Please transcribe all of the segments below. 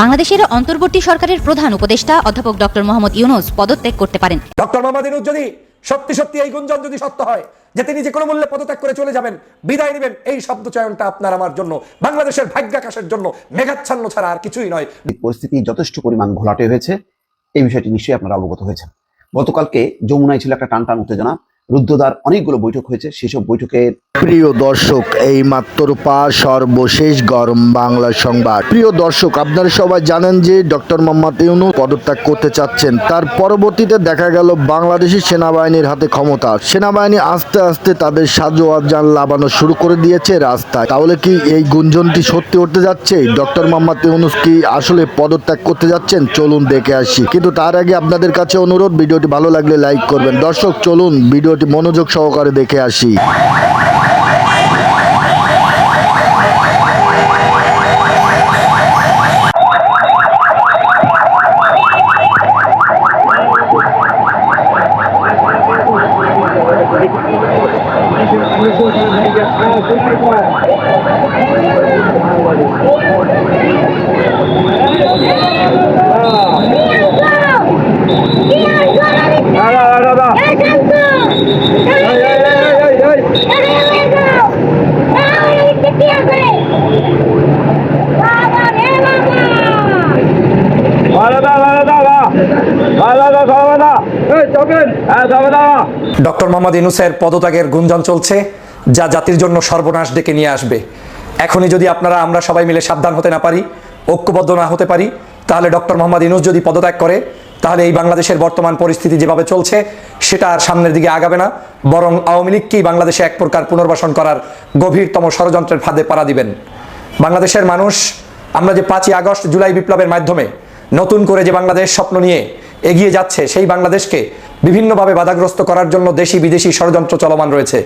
বাংলাদেশের অন্তর্বর্তী সরকারের প্রধান উপদেষ্টা অধ্যাপক ডক্টর মোহাম্মদ ইউনুস পদত্যাগ করতে পারেন। ডক্টর মোহাম্মদ ইউনুস যদি সত্যি সত্যি এই গুঞ্জন যদি সত্য হয় যে তিনি যে কোনো মূল্যে পদত্যাগ করে চলে যাবেন বিদায় নেবেন এই শব্দ চয়নটা আপনার আমার জন্য বাংলাদেশের ভাগ্যাকাশের জন্য মেঘাচ্ছন্ন ছাড়া আর কিছুই নয়। পরিস্থিতি যথেষ্ট পরিমাণ ঘোলাটে হয়েছে এই বিষয়টি নিশ্চয়ই আপনারা অবগত হয়েছেন। গতকালকে যমুনায় ছিল একটা টান টান উত্তেজনা রুদ্ধদ্বার অনেকগুলো বৈঠক হয়েছে। সেসব বৈঠকে প্রিয় দর্শক এই মাত্র পা সর্বশেষ গরম বাংলা সংবাদ। প্রিয় দর্শক, আপনারা সবাই জানেন যে ডক্টর মোহাম্মদ ইউনু পদত্যাগ করতে চাচ্ছেন। তার পরবর্তীতে দেখা গেল বাংলাদেশের সেনাবাহিনীর হাতে ক্ষমতা। সেনাবাহিনী আস্তে আস্তে তাদের সাজোয়ার যান লাগানো শুরু করে দিয়েছে রাস্তায়। তাহলে কি এই গুঞ্জনটি সত্যি হতে যাচ্ছে? ডক্টর মোহাম্মদ ইউনুস কি আসলে পদত্যাগ করতে যাচ্ছেন? চলুন দেখে আসি। কিন্তু তার আগে আপনাদের কাছে অনুরোধ, ভিডিওটি ভালো লাগলে লাইক করবেন। দর্শক, চলুন ভিডিওটি মনোযোগ সহকারে দেখে আসি। ডক্টর মোহাম্মদ ইউনুসের পদত্যাগের গুঞ্জন চলছে, যা জাতির জন্য সর্বনাশ ডেকে নিয়ে আসবে। এখনই যদি আপনারা, আমরা সবাই মিলে সাবধান হতে না পারি, ঐক্যবদ্ধ না হতে পারি, তাহলে ডক্টর মোহাম্মদ ইউনুস যদি পদত্যাগ করে, তাহলে এই বাংলাদেশের বর্তমান পরিস্থিতি যেভাবে চলছে, সেটা আর সামনের দিকে আগাবে না, বরং আওয়ামী লীগকেই বাংলাদেশে এক প্রকার পুনর্বাসন করার গভীরতম ষড়যন্ত্রের ফাঁদে পাড়া দিবেন। বাংলাদেশের মানুষ, আমরা যে পাঁচই আগস্ট জুলাই বিপ্লবের মাধ্যমে নতুন করে যে বাংলাদেশ স্বপ্ন নিয়ে এগিয়ে যাচ্ছে সেই বাংলাদেশকে বিভিন্নভাবে বাধাগ্রস্ত করার জন্য দেশি বিদেশি ষড়যন্ত্র চলমান রয়েছে।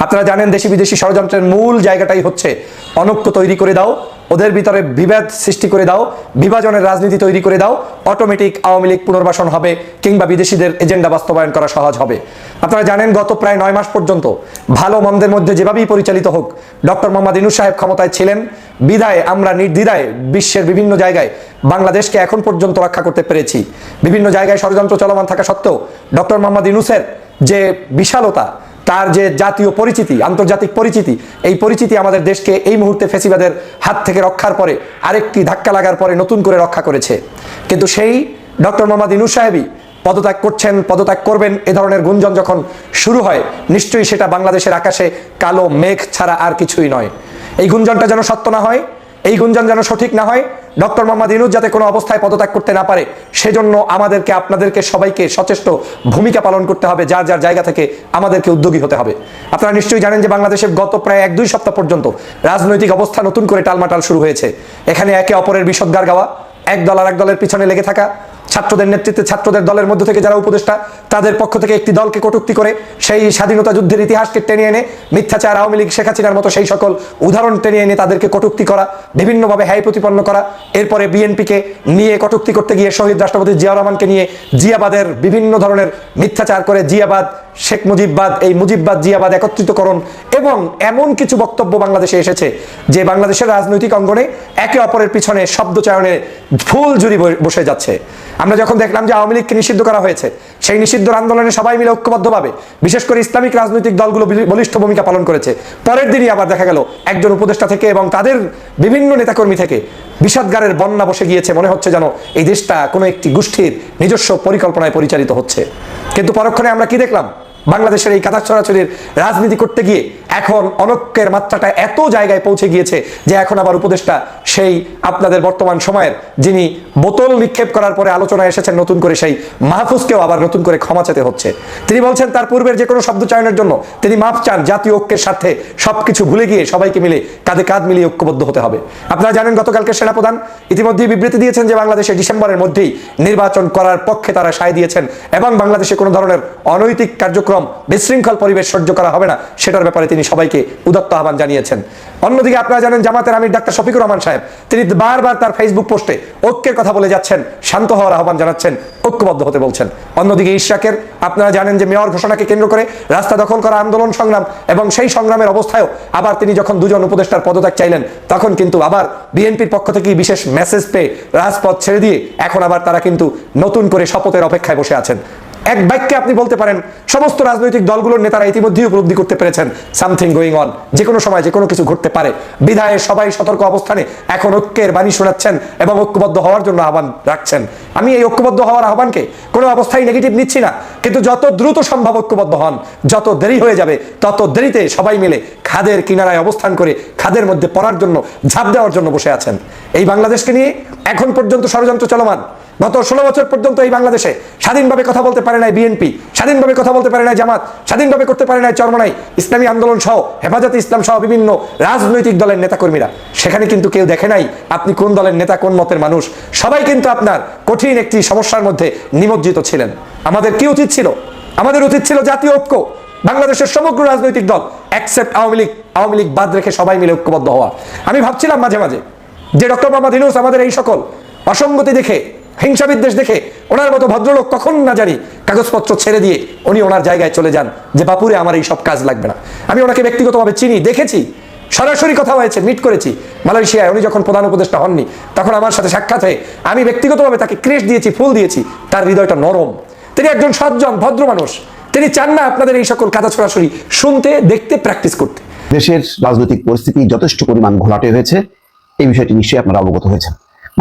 আপনারা জানেন দেশি বিদেশি ষড়যন্ত্রের মূল জায়গাটাই হচ্ছে অনৈক্য তৈরি করে দাও, ওদের ভিতরে বিভেদ সৃষ্টি করে দাও, বিভাজনের রাজনীতি তৈরি করে দাও অটোমেটিক আওয়ামী লীগ পুনর্বাসন হবে কিংবা বিদেশিদের এজেন্ডা বাস্তবায়ন করা সহজ হবে। আপনারা জানেন, গত প্রায় নয় মাস পর্যন্ত ভালো মন্দের মধ্যে যেভাবেই পরিচালিত হোক, ডক্টর মোহাম্মদ ইনুস সাহেব ক্ষমতায় ছিলেন, বিদায় আমরা নির্দ্বিধায় বিশ্বের বিভিন্ন জায়গায় বাংলাদেশকে এখন পর্যন্ত রক্ষা করতে পেরেছি। বিভিন্ন জায়গায় ষড়যন্ত্র চলমান থাকা সত্ত্বেও ডক্টর মোহাম্মদ ইনুসের যে বিশালতা তার যে জাতীয় পরিচিতি, আন্তর্জাতিক পরিচিতি, এই পরিচিতি আমাদের দেশকে এই মুহূর্তে ফেসিবাদের হাত থেকে রক্ষার পরে আরেকটি ধাক্কা লাগার পরে নতুন করে রক্ষা করেছে। কিন্তু সেই ডক্টর মোহাম্মদ ইনুস সাহেবই পদত্যাগ করছেন, পদত্যাগ করবেন, এ ধরনের গুঞ্জন যখন শুরু হয়, নিশ্চয়ই সেটা বাংলাদেশের আকাশে কালো মেঘ ছাড়া আর কিছুই নয়। এই গুঞ্জনটা যেন সত্য না হয় এই গুঞ্জন যেন সঠিক না হয়, ডক্টর মোহাম্মদ ইনুজ যাতে কোনো অবস্থায় পদত্যাগ করতে না পারে, সেজন্য আমাদেরকে, আপনাদেরকে সবাইকে সচেষ্ট ভূমিকা পালন করতে হবে, যার যার জায়গা থেকে আমাদেরকে উদ্যোগী হতে হবে। আপনারা নিশ্চয়ই জানেন যে বাংলাদেশে গত প্রায় এক দুই সপ্তাহ পর্যন্ত রাজনৈতিক অবস্থা নতুন করে টালমাটাল শুরু হয়েছে। এখানে একে অপরের বিষদগার গাওয়া এক দল আর এক দলের পিছনে লেগে থাকা। ছাত্রদের নেতৃত্বে ছাত্রদের দলের মধ্য থেকে যারা উপদেষ্টা, তাদের পক্ষ থেকে একটি দলকে কটূক্তি করে সেই স্বাধীনতা যুদ্ধের ইতিহাসকে টেনে এনে, মিথ্যাচার, আওয়ামী লীগ, শেখ হাসিনার মতো সেই সকল উদাহরণ টেনে এনে তাদেরকে কটুক্তি করা, বিভিন্নভাবে হ্যায় প্রতিপন্ন করা। এরপরে বিএনপিকে নিয়ে কটুক্তি করতে গিয়ে শহীদ রাষ্ট্রপতি জিয়া রহমানকে নিয়ে জিয়াবাদের বিভিন্ন ধরনের মিথ্যাচার করে জিয়াবাদ শেখ মুজিববাদ এই মুজিববাদ জিয়াবাদ একত্রিতকরণ এবং এমন কিছু বক্তব্য বাংলাদেশে এসেছে যে বাংলাদেশের রাজনৈতিক অঙ্গনে একে অপরের পিছনে শব্দচয়নে ফুল জুড়ি বসে যাচ্ছে। আমরা যখন দেখলাম যে আওয়ামী লীগকে নিষিদ্ধ করা হয়েছে, সেই নিষিদ্ধ আন্দোলনে সবাই মিলে ঐক্যবদ্ধভাবে, বিশেষ করে ইসলামিক রাজনৈতিক দলগুলো বলিষ্ঠ ভূমিকা পালন করেছে, পরের দিনই আবার দেখা গেল একজন উপদেষ্টা থেকে এবং তাদের বিভিন্ন নেতাকর্মী থেকে বিষাদগারের বন্যা বসে গিয়েছে। মনে হচ্ছে যেন এই দেশটা কোনো একটি গোষ্ঠীর নিজস্ব পরিকল্পনায় পরিচালিত হচ্ছে। কিন্তু পরক্ষণে আমরা কি দেখলাম? বাংলাদেশের এই কাঁথা ছড়াছড়ির রাজনীতি করতে গিয়ে এখন অনক্যের মাত্রাটা এত জায়গায় পৌঁছে গিয়েছে যে এখন আবার উপদেষ্টা সেই আপনাদের বর্তমান সময়ের যিনি বোতল নিক্ষেপ করার পরে আলোচনা এসেছেন নতুন করে সেই মাহফুজকেও আবার নতুন করে ক্ষমা চাইতে হচ্ছে। তিনি বলছেন তার পূর্বের যে কোনো শব্দ চয়নের জন্য তিনি মাফ চান, জাতীয় ঐক্যের স্বার্থে সবকিছু ভুলে গিয়ে সবাইকে মিলে কাঁধে কাঁধ মিলিয়ে ঐক্যবদ্ধ হতে হবে। আপনারা জানেন গতকালকে সেনাপ্রধান ইতিমধ্যেই বিবৃতি দিয়েছেন যে বাংলাদেশে ডিসেম্বরের মধ্যেই নির্বাচন করার পক্ষে তারা সায় দিয়েছেন এবং বাংলাদেশে কোনো ধরনের অনৈতিক কার্যক্রম কার্যক্রম বিশৃঙ্খল পরিবেশ সহ্য করা হবে না, সেটার ব্যাপারে তিনি সবাইকে উদত্ত আহ্বান জানিয়েছেন। অন্যদিকে আপনারা জানেন জামাতের আমির ডাক্তার শফিকুর রহমান সাহেব, তিনি বারবার তার ফেসবুক পোস্টে ঐক্যের কথা বলে যাচ্ছেন, শান্ত হওয়ার আহ্বান জানাচ্ছেন, ঐক্যবদ্ধ হতে বলছেন। অন্যদিকে ইশাকের আপনারা জানেন যে মেয়র ঘোষণাকে কেন্দ্র করে রাস্তা দখল করা আন্দোলন সংগ্রাম এবং সেই সংগ্রামের অবস্থায়ও আবার তিনি যখন দুজন উপদেষ্টার পদত্যাগ চাইলেন, তখন কিন্তু আবার বিএনপির পক্ষ থেকে বিশেষ মেসেজ পেয়ে রাজপথ ছেড়ে দিয়ে এখন আবার তারা কিন্তু নতুন করে শপথের অপেক্ষায় বসে আছেন। এক বাক্যে আপনি বলতে পারেন, সমস্ত রাজনৈতিক দলগুলোর নেতারা ইতিমধ্যেই উপলব্ধি করতে পেরেছেন সামথিং গোয়িং অন যে কোনো সময় যে কোনো কিছু ঘটতে পারে। বিধায় সবাই সতর্ক অবস্থানে এখন ঐক্যের বাণী শোনাচ্ছেন এবং ঐক্যবদ্ধ হওয়ার জন্য আহ্বান রাখছেন। আমি এই ঐক্যবদ্ধ হওয়ার আহ্বানকে কোনো অবস্থায় নেগেটিভ নিচ্ছি না, কিন্তু যত দ্রুত সম্ভব ঐক্যবদ্ধ হন, যত দেরি হয়ে যাবে, তত দেরিতে সবাই মিলে খাদের কিনারায় অবস্থান করে খাদের মধ্যে পড়ার জন্য, ঝাঁপ দেওয়ার জন্য বসে আছেন। এই বাংলাদেশকে নিয়ে এখন পর্যন্ত ষড়যন্ত্র চলমান। গত ষোলো বছর পর্যন্ত এই বাংলাদেশে স্বাধীনভাবে কথা বলতে পারে নাই বিএনপি, স্বাধীনভাবে কথা বলতে পারে নাই জামাত, স্বাধীনভাবে করতে পারে নাই চরমনাই, ইসলামী আন্দোলন সহ, হেফাজতে ইসলাম সহ বিভিন্ন রাজনৈতিক দলের নেতাকর্মীরা। সেখানে কিন্তু কেউ দেখে নাই আপনি কোন দলের নেতা, কোন মতের মানুষ। সবাই কিন্তু আপনার কঠিন একটি সমস্যার মধ্যে নিমজ্জিত ছিলেন। আমাদের কি উচিত ছিল? আমাদের উচিত ছিল জাতীয় ঐক্য। বাংলাদেশের সমগ্র রাজনৈতিক দল অ্যাকসেপ্ট আওয়ামী লীগ আওয়ামী লীগ বাদ রেখে সবাই মিলে ঐক্যবদ্ধ হওয়া। আমি ভাবছিলাম মাঝে মাঝে যে ডক্টর মোহাম্মদ ইনুস আমাদের এই সকল অসঙ্গতি দেখে হিংসা বিদ্বেষ দেখে ওনার মতো ভদ্রলোক কখন না জানি কাগজপত্র ছেড়ে দিয়ে উনি ওনার জায়গায় চলে যান যে বাপুরে আমার এই সব কাজ লাগবে না। আমি ওনাকে ব্যক্তিগতভাবে চিনি, দেখেছি, সরাসরি কথা হয়েছে মিট করেছি মালয়েশিয়ায়। উনি যখন প্রধান উপদেষ্টা হননি, তখন আমার সাথে সাক্ষাৎ হয়ে আমি ব্যক্তিগতভাবে তাকে ক্রেশ দিয়েছি, ফুল দিয়েছি, তার হৃদয়টা নরম। তিনি একজন সজ্জন, ভদ্র মানুষ। তিনি চান না আপনাদের এই সকল কাদা সরাসরি শুনতে, দেখতে প্র্যাকটিস করতে। দেশের রাজনৈতিক পরিস্থিতি যথেষ্ট পরিমাণ ঘোলাটে হয়েছে। এই বিষয়টি নিশ্চয়ই আপনারা অবগত হয়েছেন।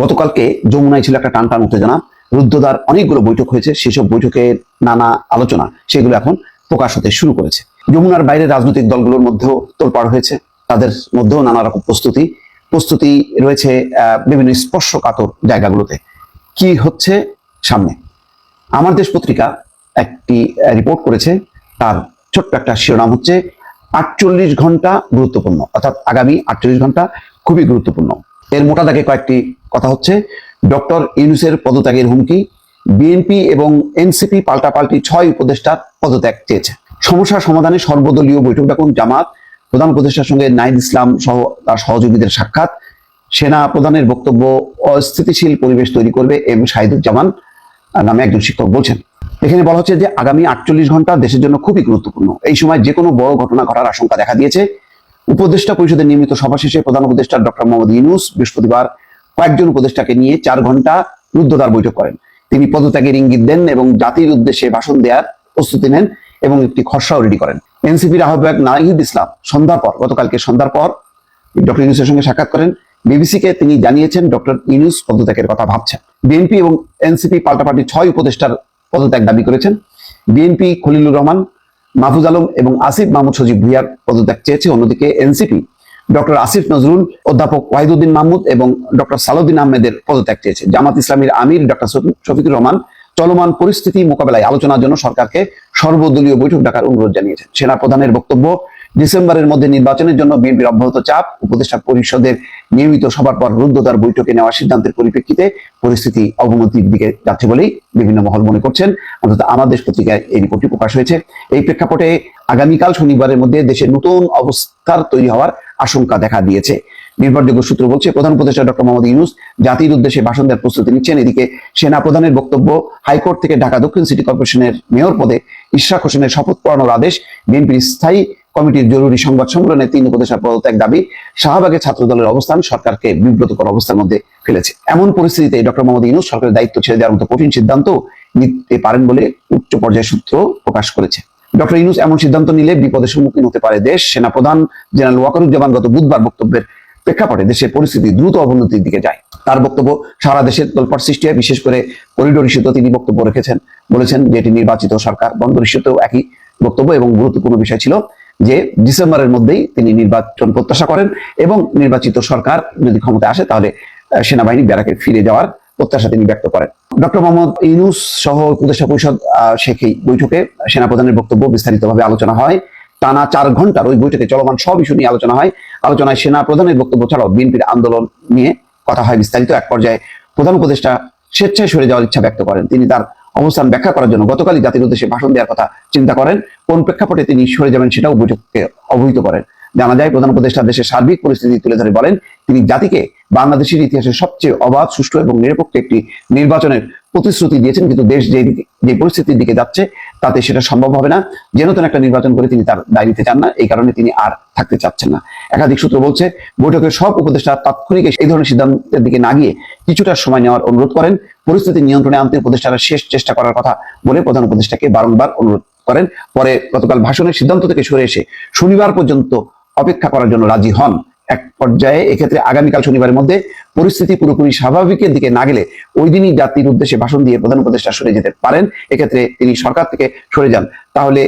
গতকালকে যমুনায় ছিল একটা টান টান উত্তেজনা। রুদ্ধদ্বার অনেকগুলো বৈঠক হয়েছে। সেসব বৈঠকের নানা আলোচনা সেগুলো এখন প্রকাশ হতে শুরু করেছে। যমুনার বাইরে রাজনৈতিক দলগুলোর মধ্যেও তোলপাড় হয়েছে। তাদের মধ্যেও নানা রকম প্রস্তুতি। প্রস্তুতি রয়েছে বিভিন্ন স্পর্শকাতর জায়গাগুলোতে। কি হচ্ছে সামনে? আমার দেশ পত্রিকা একটি রিপোর্ট করেছে। তার ছোট্ট একটা শিরোনাম হচ্ছে, আটচল্লিশ ঘণ্টা গুরুত্বপূর্ণ। অর্থাৎ আগামী আটচল্লিশ ঘণ্টা খুবই গুরুত্বপূর্ণ। এর মোটা দাগে কয়েকটি কথা হচ্ছে। ডক্টর ইউনুসের পদত্যাগের হুমকি, বিএনপি এবং এনসিপি পাল্টাপাল্টি ছয় উপদেষ্টার পদত্যাগ চেয়েছে। সমস্যা সমাধানে সর্বদলীয় বৈঠক ডাকুন জামাত, প্রধান উপদেষ্টার সঙ্গে নাইদ ইসলাম সহ তার সহযোগীদের সাক্ষাৎ। সেনা প্রধানের বক্তব্য, অস্থিতিশীল পরিবেশ তৈরি করবে এম শাহিদুজ্জামান নামে একজন শিক্ষক বলছেন। এখানে বলা হচ্ছে যে আগামী আটচল্লিশ ঘণ্টা দেশের জন্য খুবই গুরুত্বপূর্ণ। এই সময় যে কোনো বড় ঘটনা ঘটার আশঙ্কা দেখা দিয়েছে। উপদেষ্টা পরিষদের নিয়মিত সভা শেষে প্রধান উপদেষ্টা ডক্টর মোহাম্মদ ইউনুস বৃহস্পতিবার কয়েকজন উপদেষ্টাকে নিয়ে চার ঘণ্টা রুদ্ধদ্বার বৈঠক করেন। তিনি পদত্যাগের ইঙ্গিত দেন এবং জাতির উদ্দেশ্যে ভাষণ দেওয়ার প্রস্তুতি নেন এবং একটি খসড়াও রেডি করেন। এনসিপির আহ্বায়ক নাহিদ ইসলাম সন্ধ্যার পর, গতকালকে সন্ধ্যার পর ডক্টর ইউনুসের সঙ্গে সাক্ষাৎ করেন। বিবিসিকে তিনি জানিয়েছেন ডক্টর ইউনুস পদত্যাগের কথা ভাবছেন। বিএনপি এবং এনসিপি পাল্টাপাল্টি ছয় উপদেষ্টার পদত্যাগ দাবি করেছেন। বিএনপি খলিলুর রহমান মাহফুজ আলম এবং আসিফ মাহমুদ সজীব ভুইয়ার পদত্যাগ চেয়েছে। অন্যদিকে এনসিপি ডক্টর আসিফ নজরুল, অধ্যাপক ওয়াহিদুদ্দিন মাহমুদ এবং ডক্টর সালুদ্দিন আহমেদের পদত্যাগ চেয়েছে। জামাত ইসলামীর আমির ডক্টর শফিকুর রহমান চলমান পরিস্থিতি মোকাবেলায় আলোচনার জন্য সরকারকে সর্বদলীয় বৈঠক ডাকার অনুরোধ জানিয়েছেন। সেনা প্রধানের বক্তব্য ডিসেম্বরের মধ্যে নির্বাচনের জন্য বিএনপির অব্যাহত চাপ, উপদেষ্টা পরিষদের নিয়মিত সবার পর রুদ্ধদ্বার বৈঠকে নেওয়া সিদ্ধান্তের পরিপ্রেক্ষিতে পরিস্থিতি অবনতির দিকে যাচ্ছে বলেই বিভিন্ন মহল মনে করছেন। অন্তত আমার দেশ পত্রিকায় এই রিপোর্টটি প্রকাশ হয়েছে। এই প্রেক্ষাপটে আগামীকাল শনিবারের মধ্যে দেশে নতুন অবস্থার তৈরি হওয়ার আশঙ্কা দেখা দিয়েছে। নির্ভরযোগ্য সূত্র বলছে, প্রধান উপদেষ্টা ডক্টর মোহাম্মদ ইউনুস জাতির উদ্দেশ্যে ভাষণ দেওয়ার প্রস্তুতি নিচ্ছেন। এদিকে সেনা প্রধানের বক্তব্য, হাইকোর্ট থেকে ঢাকা দক্ষিণ সিটি কর্পোরেশনের মেয়র পদে ইশরাক হোসেনের শপথ পড়ানোর আদেশ বিএনপির স্থায়ী কমিটির জরুরি সংবাদ সম্মেলনে তিন উপদেষ্টার পদত্যাগ দাবি শাহবাগের ছাত্র দলের অবস্থান সরকারকে বিব্রতকর অবস্থার মধ্যে ফেলেছে। এমন পরিস্থিতিতে ডক্টর মোহাম্মদ ইউনুস সরকারের দায়িত্ব ছেড়ে দেওয়ার মতো কঠিন সিদ্ধান্ত নিতে পারেন বলে উচ্চ পর্যায়ের সূত্র প্রকাশ করেছে। ডক্টর ইউনুস এমন সিদ্ধান্ত নিলে বিপদের সম্মুখীন হতে পারে দেশ সেনাপ্রধান জেনারেল ওয়াকারুজ্জামান গত বুধবার বক্তব্যের প্রেক্ষাপটে দেশের পরিস্থিতি দ্রুত অবনতির দিকে যায়। তার বক্তব্য, সারা দেশের তোলপাট সৃষ্টি হয়, বিশেষ করে করিডোর ইস্যুতে তিনি বক্তব্য রেখেছেন। বলেছেন যে এটি নির্বাচিত সরকার, বন্দর ইস্যুতেও একই বক্তব্য এবং গুরুত্বপূর্ণ বিষয় ছিল। যে ডিসেম্বরের মধ্যেই তিনি নির্বাচন প্রত্যাশা করেন এবং নির্বাচিত সরকার যদি ক্ষমতায় আসে, তাহলে সেনাবাহিনী ব্যারাকে ফিরে যাওয়ার প্রত্যাশা তিনি ব্যক্ত করেন। ডক্টর মোহাম্মদ ইউনুস সহ উপদেষ্টা পরিষদ শেখেই বৈঠকে সেনাপ্রধানের বক্তব্য বিস্তারিতভাবে আলোচনা হয়। টানা চার ঘণ্টার ওই বৈঠকে চলমান সব ইস্যু নিয়ে আলোচনা হয়। আলোচনায় সেনা প্রধানের বক্তব্য ছাড়াও বিএনপির আন্দোলন নিয়ে কথা হয় বিস্তারিত। এক পর্যায়ে প্রধান উপদেষ্টা স্বেচ্ছায় সরে যাওয়ার ইচ্ছা ব্যক্ত করেন। তিনি তার অবস্থান ব্যাখ্যা করার জন্য গতকালই জাতির উদ্দেশ্যে ভাষণ দেওয়ার কথা চিন্তা করেন। কোন প্রেক্ষাপটে তিনি সরে যাবেন সেটাও বৈঠককে অবহিত করেন। জানা যায় প্রধান উপদেষ্টা দেশের সার্বিক পরিস্থিতি তুলে ধরে বলেন, তিনি জাতিকে বাংলাদেশের ইতিহাসে সবচেয়ে অবাধ, সুষ্ঠু এবং নিরপেক্ষ একটি নির্বাচনের প্রতিশ্রুতি দিয়েছেন, কিন্তু দেশ যে যে পরিস্থিতির দিকে যাচ্ছে, তাতে সেটা সম্ভব হবে না। যে নতুন একটা নির্বাচন করে তিনি তার দায় নিতে চান না, এই কারণে তিনি আর থাকতে চাচ্ছেন না। একাধিক সূত্র বলছে, বৈঠকের সব উপদেষ্টা তাৎক্ষণিক এই ধরনের সিদ্ধান্তের দিকে না গিয়ে কিছুটা সময় নেওয়ার অনুরোধ করেন। পরিস্থিতি নিয়ন্ত্রণে আনতে উপদেষ্টারা শেষ চেষ্টা করার কথা বলে প্রধান উপদেষ্টাকে বারংবার অনুরোধ করেন। পরে গতকাল ভাষণের সিদ্ধান্ত থেকে সরে এসে শনিবার পর্যন্ত অপেক্ষা করার জন্য রাজি হন। এক পর্যায়ে এক্ষেত্রে আগামীকাল শনিবারের মধ্যে পরিস্থিতি পুরোপুরি স্বাভাবিকের দিকে না গেলে ওই দিনই জাতির উদ্দেশ্যে ভাষণ দিয়ে প্রধান উপদেষ্টা সরে যেতে পারেন। এক্ষেত্রে তিনি সরকার থেকে সরে যান। তাহলে